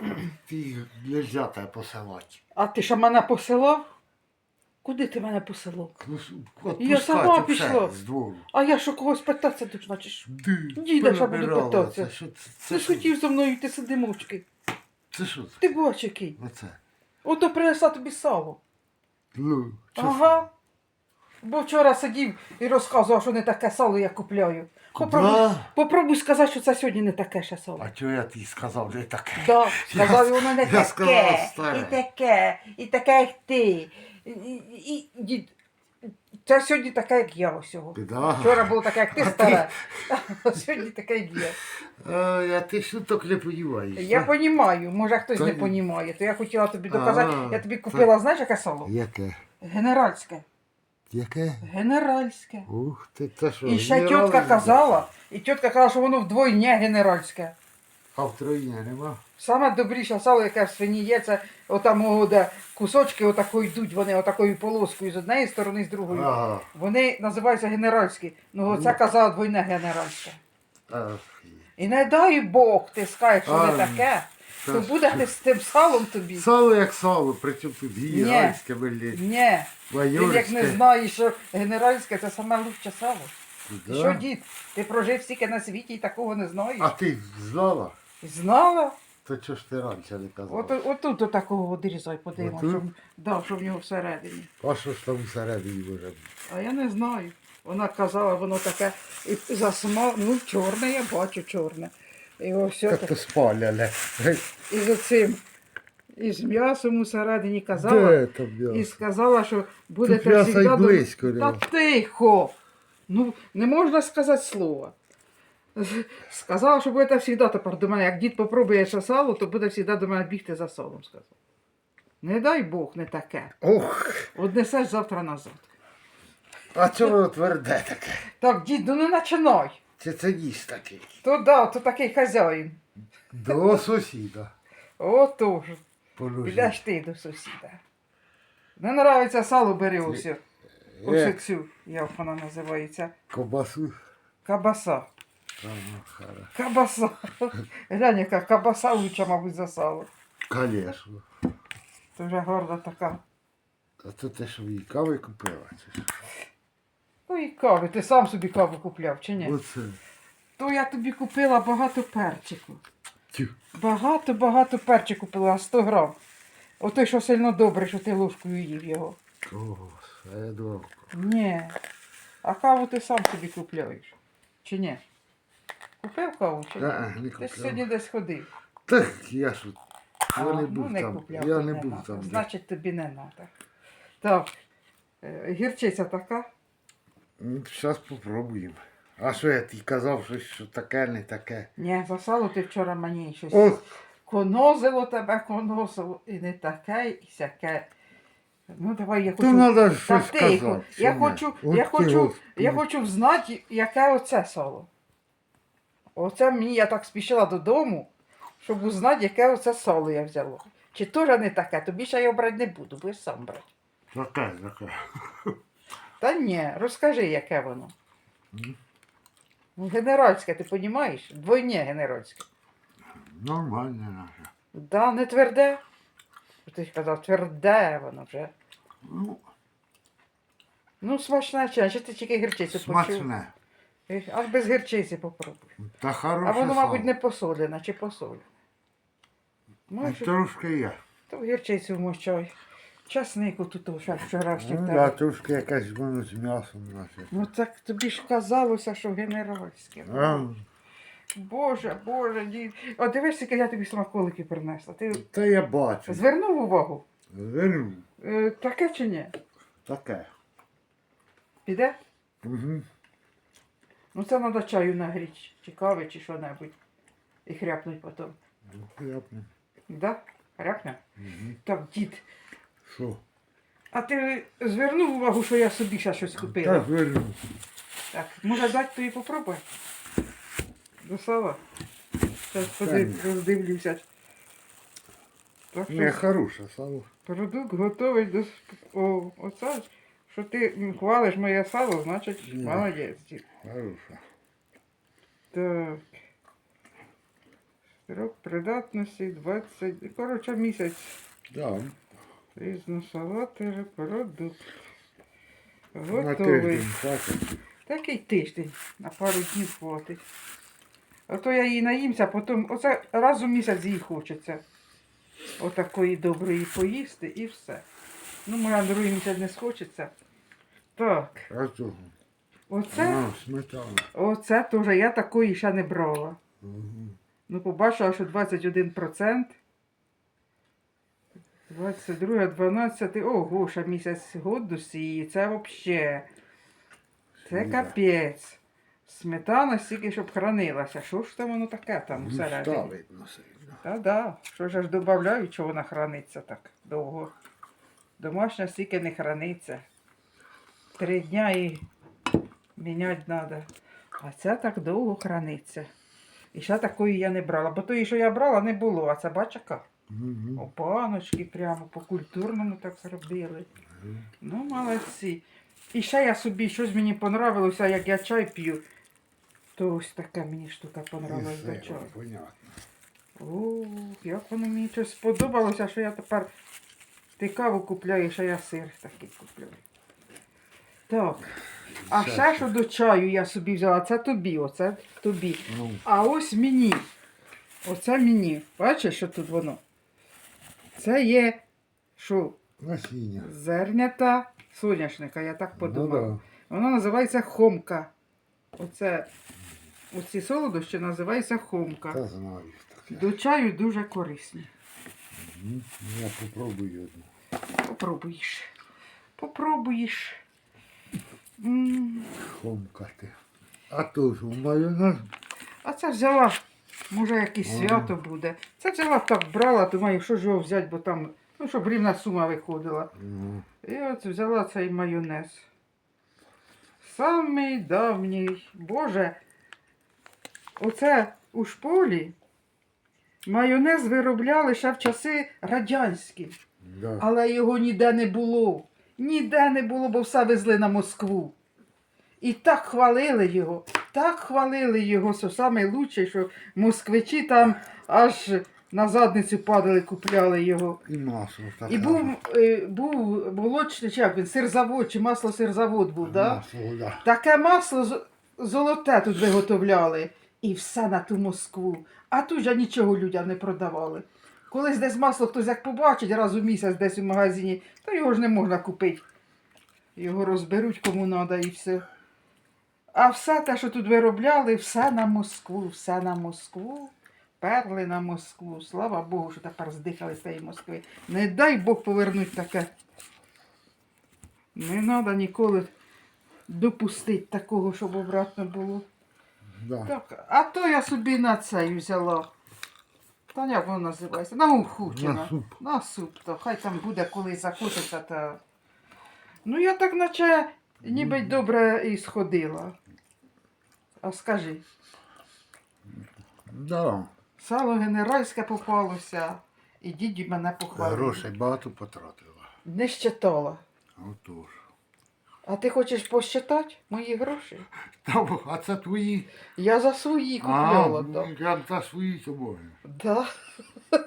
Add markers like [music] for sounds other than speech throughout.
Ну, ти нельзя тебе посилати. А ти що мене посилав? Куди ти мене посилав? Ну, Я сама пішла. з двору. А я що когось питатися чи? Ди, Діда, що буду питатися. Це що це? Ти Це ж хотів зі мною йти сиди мовчки. Це що це? Ти бач який. Оце. Ото принесла тобі сало. Ну, що Ага. Бо вчора сидів і розказував, що не таке сало я купляю. Попробуй, Да? попробуй сказати, що це сьогодні не таке ще сало. А чого я тобі сказав, де таке? Да, сказав, і воно не я таке, старе. і таке, і таке, як ти. І, і, і, це сьогодні таке, як я ось. Да. Вчора було таке, як ти старе, а сьогодні таке, як я. А, я ти шуток не подіваєш. Я розумію, може хтось Та не ні. розуміє, то я хотіла тобі доказати, А, я тобі купила, знаєш, яке сало? Яке? Генеральське. Яке? Генеральське. Ух ти, це що? І ще тітка казала, і тітка казала, що воно вдвойне генеральське. А в троїні нема? Саме добріше сало, яке в свині є, це отам, де кусочки отако йдуть, вони отакою полоскою з однієї сторони, з другої. Ага. Вони називаються генеральські. Ну, це казала двойне генеральське. Ах, І не дай Бог, ти скажеш, що не таке, та то ж буде ти з тим салом тобі. Сало як сало, причому тут гігантське, блядь. Ні. Ти як не знаєш, що генеральське це саме лучше сало. Да? Що, дід, ти прожив стільки на світі і такого не знаєш? А ти знала? Знала? То чого ж ти раніше не казала? От, отут отакого одрізай, подивимося, Отут? щоб, да, що в нього всередині. А що ж там всередині може бути? А я не знаю. Вона казала, воно таке і засма... ну, чорне, я бачу чорне. І ось Як то спаляне. і з оцим, і з м'ясом усередині казала. Де там І сказала, що будете м'яса й завжди... до- близько Та тихо! Ну, не можна сказати слова. Сказала, що будете завжди тепер до мене. Як дід попробує ще сало, то буде завжди до мене бігти за салом, сказав. Не дай Бог, не таке. Ох, Однесеш завтра назад. а чого воно тверде таке? Так, дід, ну не починай. Чи це ніж такий? То да, то такий хазяїн. До сусіда. О, тож. Положи. Підеш ти до сусіда. Не нравиться сало, бери ось. Ось Як? цю, як вона називається. Ковбасу. Кабаса. Кабаса. Глянь, яка кабаса лучша, мабуть, за сало. Конечно. То вже горда така. А то те, що їй кави купила. Ну і кави, ти сам собі каву купляв, чи ні? Оце. То я тобі купила багато перчику. Багато-багато перчику купила, 100 грам. Отой, що сильно добре, що ти ложкою їв його. Ого, а я думав. Ні. А каву ти сам собі купляєш. Чи ні? Купив каву чи ні? А, не Ти ж купляв. сьогодні десь ходив. Так, я ж А, я не ну, був не там. купляв, я то не не був надо. там. де- Значить, тобі не треба. Так, е, гірчиця така. Ну, зараз попробуємо. А що я тобі казав, що, що таке, не таке. Ні, за сало ти вчора мені щось. Ох, Конозило тебе, конозило, і не таке, і сяке. Ну, давай я то хочу. треба Та щось тихо. казати. Я ні? хочу, От я ти хочу, от, я хочу знати, яке оце сало. Оце мені я так спішила додому, щоб узнати, яке оце сало я взяла. Чи теж не таке, тобі ще я брати не буду, будеш сам брати. Таке, таке. Та ні, розкажи, яке воно. Ну, Генеральське, ти розумієш? Двойне генеральське. Нормально наше. Да, не тверде. Ти ж казав, тверде воно вже. Ну, Ну, смачне чи, чи ти тільки гірчицю почув? смачне. Аж без гірчиці попробуй. Та хороше А воно, мабуть, сало. не посолене чи посолене. Трошки є. то в гірчицю вмочай. Часнику тут вчорашній Ну, да, трошки якась воно з м'ясом наше. Ну так тобі ж казалося, що генеральське. А, Боже, боже, дід. О, дивись, скільки я тобі смаколики принесла. Ти та я бачу. звернув увагу? Зверну. Е, таке чи ні? Таке. Піде? Угу. Ну це треба чаю нагріти, чи кави, чи що-небудь. І хряпнуть потім. Приятно. Да? Хряпне? Угу. Так, дід. Що? А ти звернув увагу, що я собі ще щось купила? Так, зверну. Так, може дати тобі попробуй? До сала? Зараз подив, роздивлюся. Так Не, що хороше сало. продукт готовий до сп- О, оце, що ти м, хвалиш моє сало, значить Ні. молодець. дід. Хороше. Так. Строк придатності 20. Коротше, місяць. Да. Різносалатий продукт. Готовий. Такий тиждень на пару днів хватить. Ото я її наїмся, потім оце раз у місяць їй хочеться. Отакої доброї поїсти і все. Ну, на другий місяць не схочеться. Так, А чого? оце, А, сметана. оце теж я такої ще не брала. Мгм. Ну, побачила, що 21%. 22, 12, ого, ще місяць годності, і це взагалі. Це капець. Сметана стільки, щоб хранилася. Що ж там воно таке там Густа всередині? видно. Та да. Що ж аж додають, що вона храниться так довго. Домашня стільки не храниться. Три дня і міняти треба. А це так довго храниться. І ще такої я не брала, бо тої, що я брала, не було. А це бачака. Мгм. О, баночки прямо по культурному так зробили. Ну, молодці. І ще я собі щось мені понравилося, як я чай п'ю. То ось така мені штука І понравилась до чаю. понятно. О, як воно мені щось сподобалося, що я тепер ти каву купляєш, а я сир такий купляю. Так. А Все, ще що до чаю я собі взяла, це тобі, оце тобі. Ну, А ось мені. Оце мені. Бачиш, що тут воно? Це є що? насіння. Зернята соняшника, я так подумала. Ну, Воно називається хомка. Оце оці солодощі називаються хомка. Та знаю таке. До чаю дуже корисні. Мгм. Я попробую одну. Попробуєш. Попробуєш. М, Хомкати. А то ж у майонез. А це взяла, може якесь свято буде. Це взяла так брала, думаю, що ж його взяти, бо там, ну, щоб рівна сума виходила. Ну, І от взяла цей майонез. Самий давній. Боже, оце у шполі майонез виробляли ще в часи радянські, да. але його ніде не було. Ніде не було, бо все везли на Москву. І так хвалили його, так хвалили його, що саме лучше, що москвичі там аж на задницю падали, купляли його. І масло таке. І був, е, був молочний, чи як він, сирзавод, чи масло сирзавод був, да? Масло, да. Таке масло золоте тут виготовляли. І все на ту Москву. А тут же нічого людям не продавали. Колись десь масло хтось як побачить раз у місяць десь у магазині, то його ж не можна купити. Його розберуть кому треба і все. А все те, що тут виробляли, все на Москву, все на Москву. Перли на Москву. Слава Богу, що тепер здихали з цієї Москви. Не дай Бог повернуть таке. Не треба ніколи допустити такого, щоб обратно було. Да. Так, а то я собі на цей взяла. Та як воно називається? На ухутіна. На суп. На суп, то хай там буде, коли захочеться, та. Ну я так наче ніби добре і сходила. А скажи, Да. сало генеральське попалося, і діді мене похвалив. Грошей багато потратила. Не щитала. Отож. А ти хочеш посчитати мої гроші? Та, а це твої. Я за свої купляла, а, так. я за свої тобою. Да. [laughs]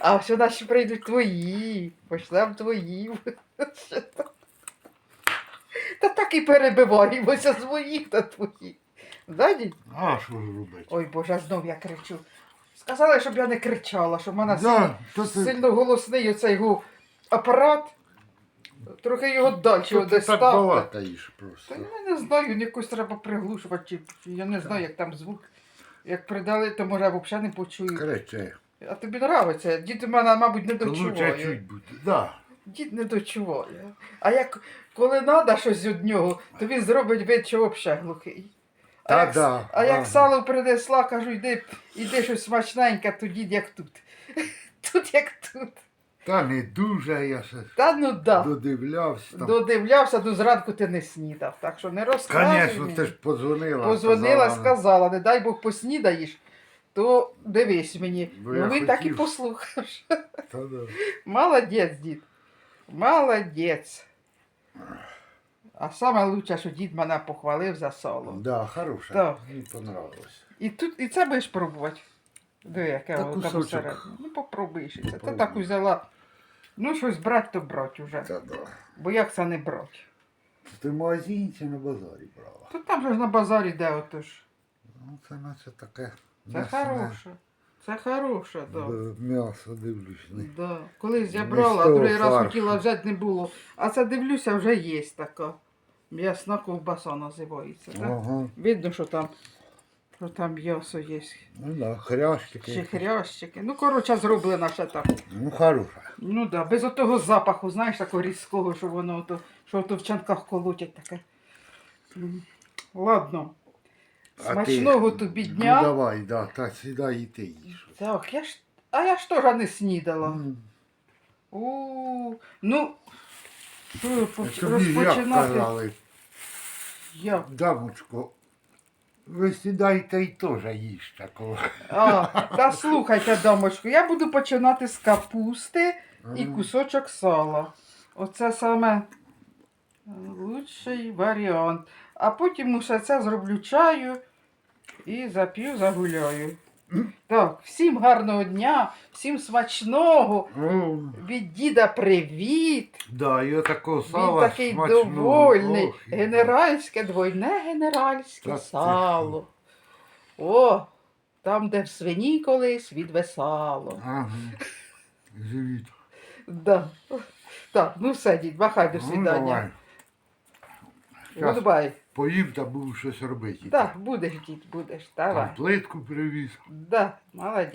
А все наші прийдуть твої. Пошлем твої. [laughs] Та так і перебиваємося своїх та твоїх. Да, дідь? А що ж робити? Ой Боже, знов я кричу. Сказали, щоб я не кричала, що в мене Да, то ти, сильно голосний оцей його апарат. Трохи його далі ти так балакаєш Та просто. я не знаю, якось треба приглушувати. Чи, чи я не знаю, як там звук. Як придали, то може я взагалі не почую. Криче. А тобі подобається? Дід у мене, мабуть, не Лучше дочуває. чуть буде. Да. Дід не дочуває. А як коли треба щось від нього, то він зробить вид, що взагалі глухий. А, Та як, да, а як сало принесла, кажу, йди, йди щось смачненьке, то дід як тут. [laughs] Тут як тут. Та не дуже я ще Та ну да. додивлявся. Там. Додивлявся, до зранку ти не снідав. Так що не розказуй. Звісно, мені. ти ж подзвонила. Позвонила, сказала, сказала, не дай Бог поснідаєш, то дивись мені. Бо ну я він так і хотів. послухав. Та да. [laughs] Молодець, дід. Молодець. А саме лучше, що дід мене похвалив за сало. Да, хороша. Так. Мені понравилось. І тут і це будеш пробувати. Диви, яке Та воно там кусочок. всередині. Ну попробуй ще це. Та Попробуй. так взяла. Ну, щось брать, то брать уже. Та да. Бо як це не брать? Ти в магазині чи на базарі брала? То там же ж на базарі де отож. Ну, це наче таке. Це м'ясне. хороше. Це хороше, так. Да. Б- М'ясо дивлюсь. Не. Да. Колись я Не брала, того другий раз фаршу. хотіла взяти не було. А це дивлюся, вже є така. М'ясна ковбаса називається. Так? Ага. Видно, що там, що там м'ясо є. Ну да, хрящики. Ще хрящики. Ну, коротше, зроблена ще так. Ну, хороша. Ну так, да, без отого запаху, знаєш, такого різкого, що воно ото, що ото в чанках колотять таке. М. Ладно. А Смачного ти- тобі Ну давай, да, так сідай і ти їж. Так, я ж. А я ж теж не снідала. М. У, ну, що поч- Тобі як розпочинати? казали, Як? дамочко, ви сідайте і теж їж такого. А, та слухайте, дамочку, я буду починати з капусти і кусочок сала. Оце саме е, лучший варіант. А потім усе це зроблю чаю і зап'ю, загуляю. Так, всім гарного дня, всім смачного. Від діда привіт. да, і отакого Він такий смачного. довольний. Ох, і- Генеральське, двойне генеральське Та ти сало. О, там, де в свині колись відвисало. Ага. Живіт. Да. Так, ну все, дід, бахай до Ну, давай. Щас Гудбай. поїм та був щось робити. Так, будеш, дід, будеш. Давай. Там плитку привіз. Да, молодець.